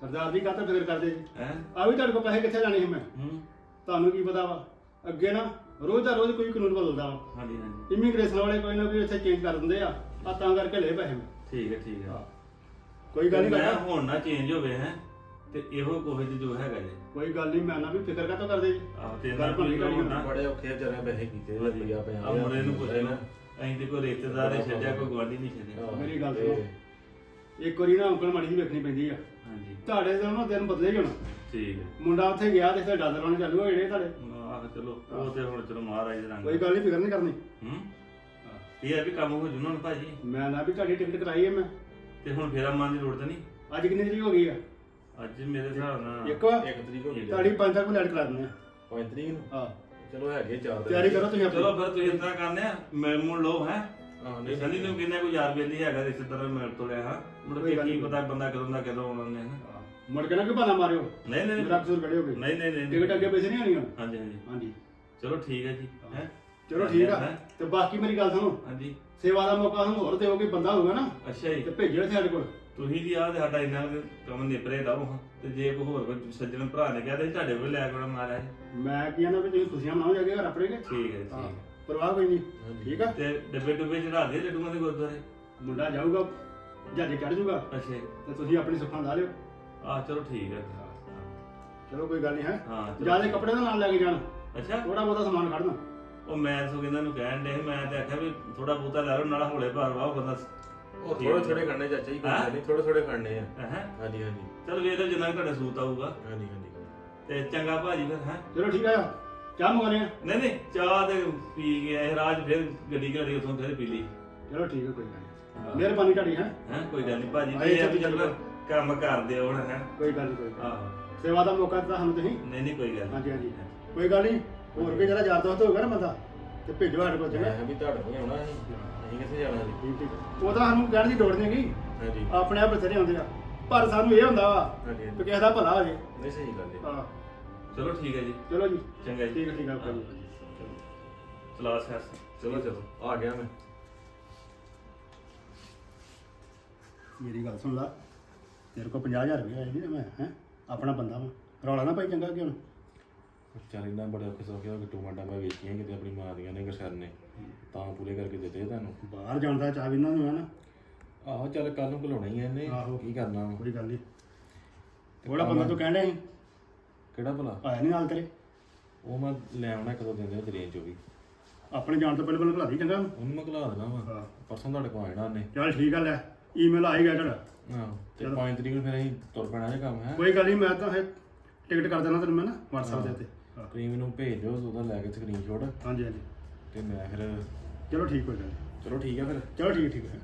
ਸਰਦਾਰ ਜੀ ਕਾਹਤੋਂ ਫਿਕਰ ਕਰਦੇ ਜੀ? ਹੈ? ਆ ਵੀ ਤੁਹਾਡੇ ਕੋਲ ਪੈਸੇ ਕਿੱਥੇ ਜਾਣੇ ਸੀ ਮੈਂ? ਹੂੰ। ਤੁਹਾਨੂੰ ਕੀ ਪਤਾ ਵਾ? ਅੱਗੇ ਨਾ ਰੋਜ਼ ਦਾ ਰੋਜ਼ ਕੋਈ ਕਾਨੂੰਨ ਬਦਲਦਾ ਵਾ। ਹਾਂਜੀ ਹਾਂਜੀ। ਇਮੀਗ੍ਰੇਸ਼ਨ ਵਾਲੇ ਕੋਈ ਨਾ ਕੋਈ ਇੱਥੇ ਚੇਂਜ ਕਰ ਦਿੰਦੇ ਆ। ਆ ਤਾਂ ਕਰਕੇ ਲਏ ਪੈਸੇ ਮੈਂ। ਠੀਕ ਹੈ ਠੀਕ ਹੈ। ਕੋਈ ਗੱਲ ਨਹੀਂ ਮੈਂ ਕਰਦਾ। ਹੁਣ ਨਾ ਚੇਂਜ ਹੋਵੇ ਹੈ? ਤੇ ਇਹੋ ਕੋਹੇ ਚ ਜੋ ਹੈਗਾ ਜੀ। ਕੋਈ ਗੱਲ ਨਹੀਂ ਮੈਂ ਨਾ ਵੀ ਫਿਕਰ ਕਾਹਤੋਂ ਕਰਦੇ ਜੀ? ਆਹ ਤੇ ਗੱਲ ਕਰੀ ਨਾ ਬੜੇ ਔਖੇ ਵਿਚਾਰੇ ਪੈਸੇ ਕੀਤੇ ਰੁਪਈਆ ਪਿਆ ਆ ਮੁੰਡੇ ਨੂੰ ਪੁੱਛੇ ਨਾ ਅਸੀਂ ਤੇ ਕੋਈ ਰਿਸ਼ਤੇਦਾਰ ਹੀ ਛੱਡਿਆ ਕੋਈ ਗਵਾਂਢੀ ਨਹੀਂ ਛੱਡਿਆ। ਮੇਰੀ ਗੱਲ ਸੁਣੋ। ਇੱਕ ਵਾਰੀ ਨਾ ਅੰਕਲ ਮਾੜੀ ਜੀ ਵੇਖਣੀ ਪੈਂਦੀ ਆ। ਹਾਂਜੀ। ਤੁਹਾਡੇ ਦੇ ਉਹਨਾਂ ਦਿਨ ਬਦਲੇ ਹੀ ਹੋਣਾ। ਠੀਕ ਹੈ ਮੁੰਡਾ ਉੱਥੇ ਗਿਆ ਤੇ ਫਿਰ ਡਾਲਰ ਆਉਣੇ ਚਾਲੂ ਹੋ ਜਿਹੜੇ ਤੁਹਾਡੇ। ਆਹ ਚਲੋ ਉਹ ਤੇ ਹੁਣ ਚਲੋ ਮਹਾਰਾਜ ਦੇ ਰੰਗ। ਕੋਈ ਗੱਲ ਨਹੀਂ ਫਿਕਰ ਨਹੀਂ ਕਰਨੀ। ਹੂੰ? ਇਹ ਆ ਵੀ ਕੰਮ ਹੋ ਜੂਨਾ ਹੁਣ ਭਾਜੀ। ਮੈਂ ਨਾ ਵੀ ਤੁਹਾਡੀ ਟਿਕਟ ਕਰਾਈ ਹੈ ਮੈਂ। ਤੇ ਹੁਣ ਫੇਰਾ ਮਾਰਨ ਦੀ ਲੋੜ ਤਾਂ ਨਹੀਂ। ਅੱਜ ਕਿੰਨੀ ਤਰੀਕ ਹੋ ਗਈ ਆ? ਅੱਜ ਮੇਰੇ ਹਿਸਾਬ ਨਾਲ ਇੱਕ ਵਾ ਇੱਕ ਤਰੀਕ ਹੋ ਗਈ। ਤੁਹਾਡੀ 5 ਤੱਕ ਲੈਟ ਕਰਾ ਦਿੰਦੇ ਆ। 5 ਤਰੀਕ ਨੂੰ? ਹਾਂ। ਚਲੋ ਹੈਗੇ ਚਾਰ ਦਿਨ। ਤਿਆਰੀ ਕਰੋ ਤੁਸੀਂ ਚਲੋ ਆਪਣੀ ਫਿਰ ਤੁਸੀਂ ਇਤਨਾ ਕਰਨੇ ਆ ਮਿਲ ਮੁਲ ਲਓ ਹੈ? ਹਾਂ ਨਹੀਂ। ਸੰਨੀ ਨੂੰ ਕਿੰਨਾ ਕੋਈ ਯਾਰ ਬੇਲੀ ਹੈਗਾ ਰਿਸ਼ਤੇਦਾਰ ਮਿਲ ਤੋਂ ਲਿਆ ਹਾਂ। ਮੁੜ ਕੋਈ ਕੇ ਗੱਲ ਕੀ ਨਹੀਂ। ਪਤਾ ਬੰਦਾ ਕਦੋਂ ਦਾ ਕਦੋਂ ਆਉਣਾ ਨੇ ਨਾ ਹਾਂ। ਮੁੜ ਕੇ ਨਾ ਕੋਈ ਬਹਾਨਾ ਮਾਰਿਓ। ਨਹੀਂ ਨਹੀਂ ਮੇਰਾ ਕਸੂਰ ਕੱਢਿਓ ਕੋਈ ਨਹੀਂ ਨਹੀਂ ਨਹੀਂ ਟਿਕਟ ਅੱਗੇ ਪੈਸੇ ਨਹੀਂ ਆਣੀ ਹੁਣ ਹਾਂਜੀ ਹਾਂਜੀ। ਹਾਂਜੀ। ਚਲੋ ਠੀਕ ਹੈ ਜੀ ਹੈ। ਚਲੋ ਠੀਕ ਆ। ਹੈਂ? ਤੇ ਬਾਕੀ ਮੇਰੀ ਗੱਲ ਸੁਣੋ। ਹਾਂਜੀ। ਸੇਵਾ ਦਾ ਮੌਕਾ ਸਾਨੂੰ ਹੋਰ ਦਿਓ ਕੋਈ ਬੰਦਾ ਹੋਊਗਾ ਨਾ। ਅੱਛਾ ਜੀ। ਤੇ ਭੇਜਿਓ ਸਾਡੇ ਕੋਲ। ਤੁਸੀਂ ਜੀ ਆਹ ਸਾਡਾ ਇੰਨਾ ਕੁ ਕੰਮ ਨਿਪਰੇ ਰਹੋ ਹਾਂ। ਤੇ ਜੇ ਕੋਈ ਹੋਰ ਕੋਈ ਸੱਜਣ ਭਰਾ ਨੇ ਕਿਹਾ ਤੇ ਤੁਹਾਡੇ ਕੋਲ ਲੈ ਕੇ ਆਉਣਾ ਮਾਰਿਆ ਮੈਂ ਕੀ ਨਾ ਵੀ ਤੁਸੀਂ ਖੁਸ਼ੀਆਂ ਮਨਾਓ ਜਾ ਕੇ ਘਰ ਆਪਣੇ ਕੇ? ਠੀਕ ਹੈ ਠੀਕ ਹਾਂ। ਪਰਵਾਹ ਕੋਈ ਨਹੀਂ ਠੀਕ ਆ? ਤੇ ਡੱਬੇ ਡੁੱਬੇ ਚੜਾ ਦੇ ਲੱਡੂਆਂ ਦੇ ਗੁਰਦੁਆਰੇ। ਮੁੰਡਾ ਜਾਊਗਾ ਜਹਾਜ਼ੇ ਚੜ ਜਾਊਗਾ ਅੱਛਾ ਜੀ। ਤੇ ਤੁਸੀਂ ਆਪਣੀ ਸੁੱਖਾਂ ਲਾ ਲਿਓ। ਆਹ ਚਲੋ ਠੀਕ ਹੈ। ਚਲੋ ਕੋਈ ਗੱਲ ਨਹੀਂ ਹੈ। ਹਾਂ ਚਲੋ। ਜ਼ਿਆਦਾ ਕੱਪੜੇ ਦਾ ਨਾਲ ਲੈ ਕੇ ਜਾਣ। ਅੱਛਾ। ਥੋੜਾ ਬਹੁਤਾ ਸਮਾਨ ਖੜਨਾ ਉਹ ਮੈਂ ਸੋ ਇਹਨਾਂ ਨੂੰ ਕਹਿਣ ਦੇ ਮੈਂ ਤੇ ਆਖਿਆ ਵੀ ਥੋੜਾ ਬਹੁਤਾ ਲੈ ਲਓ ਨਾਲ ਹੌਲੇ ਭਾਰ ਵਾ ਉਹ ਬੰਦਾ ਉਹ ਥੋੜੇ ਥੋੜੇ ਖੜਨੇ ਚਾਚਾ ਜੀ ਕੋਈ ਗੱਲ ਨਹੀਂ ਥੋੜੇ ਥੋੜੇ ਖੜਨੇ ਆ। ਹੈ? ਹਾਂਜੀ ਹਾਂਜੀ। ਚਲ ਵੇਖ ਲਓ ਜਿੰਨਾ ਕੁ ਤੁਹਾਡੇ ਸੂਤ ਆਊਗਾ। ਹਾਂਜੀ ਹਾਂਜੀ ਤੇ ਚੰਗਾ ਭਾਜੀ ਫਿਰ ਹੈ? ਚਲੋ ਠੀਕ ਆ। ਚਾਹ ਮੰਗਾਉਣੇ ਆ? ਨਹੀਂ ਨਹੀਂ ਚਾਹ ਤੇ ਪੀ ਗਿਆ ਇਹ ਰਾਜ ਫਿਰ ਗੱਡੀ ਘੜੀ ਉਥੋਂ ਫਿਰ ਪੀ ਲਈ। ਚਲੋ ਠੀਕ ਹੈ ਕੋਈ ਗੱਲ ਨਹੀਂ। ਮਿਹਰਬਾਨੀ ਤੁਹਾਡੀ ਹੈ? ਹੈ ਕੋਈ ਗੱਲ ਨਹੀਂ ਭਾਜੀ ਜੀ ਚੱਲ ਚੱਲ। ਕੰਮ ਕਰਦੇ ਹੁਣ ਹੈ? ਕੋਈ ਗੱਲ ਨਹੀਂ ਕੋਈ ਆਹੋ। ਸੇਵਾ ਦਾ ਮੌਕਾ ਦਿੱਤਾ ਸਾਨੂੰ ਤੁਸੀਂ। ਨਹੀਂ ਨਹੀਂ ਕੋਈ ਗੱਲ। ਹਾਂਜੀ ਹਾਂਜੀ। ਕੋਈ ਗੱਲ ਨਹੀਂ। ਹੋਰ ਕੋਈ ਜਿਹੜਾ ਯਾਰ ਦੋਸਤ ਹੋਊਗਾ ਨਾ ਬੰਦਾ ਤੇ ਭੇਜੋ ਸਾਡੇ ਕੋਲ ਚੰਗਾ ਮੈਂ ਵੀ ਤੁਹਾਡੇ ਕੋਲ ਹੀ ਆਉਣਾ ਸੀ ਅਸੀਂ ਕਿੱਥੇ ਜਾਣਾ ਜੀ ਠੀਕ ਠੀਕ। ਉਹਦਾ ਸਾਨੂੰ ਕਹਿਣ ਦੀ ਲੋੜ ਨਹੀਂ ਹੈਗੀ। ਹਾਂਜੀ। ਆਪਣੇ ਆਪ ਬਥੇਰੇ ਆਉਂਦੇ ਆ। ਪਰ ਸਾਨੂੰ ਇਹ ਹੁੰਦਾ ਵਾ ਹਾਂਜੀ ਕਿ ਹਾਂਜੀ। ਕਿਸੇ ਦਾ ਭਲਾ ਹੋ ਜੇ ਨਹੀਂ ਸਹੀ ਗੱਲ ਹੈ। ਹਾਂ। ਚਲੋ ਠੀਕ ਹੈ ਜੀ। ਚਲੋ ਜੀ। ਚੰਗਾ ਜੀ। ਠੀਕ ਹੈ ਠੀਕ ਹੈ ਭਾਜੀ ਚਲਾ। ਸੈਸ ਚਲੋ ਚਲੋ। ਆ ਗਿਆ ਮੈਂ। ਮੇਰੀ ਗੱਲ ਸੁਣ ਲਾ। ਤੇਰੇ ਕੋਲ 50000 ਰੁਪਏ ਆਏ ਨੇ ਮੈਂ ਹੈ? ਆਪਣਾ ਬੰਦਾ ਵਾ। ਰੌਲਾ ਨਾ ਪਾਈ ਚੰਗਾ ਕਿ ਚੱਲ ਇਹਨਾਂ ਬੜੇ ਔਖੇ ਸੌਖੇ ਹੋ ਕੇ ਟੂਮਾਟਾ ਮੈਂ ਵੇਚੀਆਂ ਕਿਤੇ ਆਪਣੀ ਮਾਂ ਦੀਆਂ ਨੇ ਗਰਸ਼ਨ ਨੇ। ਤਾਂ ਪੂਰੇ ਕਰਕੇ ਦਿੱਤੇ ਤੁਹਾਨੂੰ। ਬਾਹਰ ਜਾਣ ਦਾ ਚਾਹ ਵੀ ਇਹਨਾਂ ਨੂੰ ਹੈ ਨਾ? ਆਹੋ ਚੱਲ ਕੱਲ ਨੂੰ ਘਲਾਉਣਾ ਹੀ ਆ ਇਹਨੇ। ਆਹੋ। ਕੀ ਕਰਨਾ ਵਾ ਕੋਈ ਗੱਲ ਨਹੀਂ ਉਹਦਾ ਬੰਦਾ ਤੂੰ ਕਹਿਣ ਡਿਆ ਸੀ। ਕਿਹੜਾ ਭਲਾ? ਆਇਆ ਨਹੀਂ ਨਾਲ ਤੇਰੇ? ਉਹ ਮੈਂ ਲੈ ਆਉਣਾ ਇੱਕ ਦੋ ਦਿਨ ਦੇ ਵਿੱਚ ਰੇਂਜ ਚੋਂ ਵੀ। ਆਪਣੇ ਜਾਣ ਤੋਂ ਪਹਿਲਾਂ ਪਹਿਲਾਂ ਘਲਾ ਦੀ ਚੰਗਾ। ਉਹਨੂੰ ਮੈਂ ਘਲਾ ਦੇਣਾ ਵਾ। ਹਾਂ। ਪਰਸੋਂ ਤੁਹਾਡੇ ਕੋਲ ਆ ਜਾਣਾ ਉਹਨੇ। ਚੱਲ ਠੀਕ ਆ ਲੈ। ਈਮੇਲ ਆ ਹੀ ਗਿਆ ਤੁਹਾਡਾ। ਆਹੋ ਤੇ 5 ਤਰੀਕ ਨੂੰ ਫਿਰ ਅਸੀਂ ਤੁਰ ਪੈਣਾ ਇਹ ਕੰਮ ਹੈ? ਕੋਈ ਗੱਲ ਨਹੀਂ ਮੈਂ ਤਾਂ ਇਹ ਟਿਕਟ ਕਰ ਦੇਣਾ ਤੈਨੂੰ ਮੈਂ ਨਾ WhatsApp ਦੇ ਉੱਤੇ। ਹਾਂ। ਤੁਸੀਂ ਮੈਨੂੰ ਭੇਜ ਦਿਓ ਉਹਦਾ ਲੈ ਕੇ ਸਕਰੀਨਸ਼ਾਟ ਹਾਂਜੀ ਹਾਂਜੀ। ਤੇ ਮੈਂ ਫਿਰ ਚਲੋ ਠੀਕ ਹੋ ਜਾਏ ਚਲੋ ਠੀਕ ਆ ਫਿਰ। ਚਲੋ ਠੀਕ ਠੀਕ ਹੈ।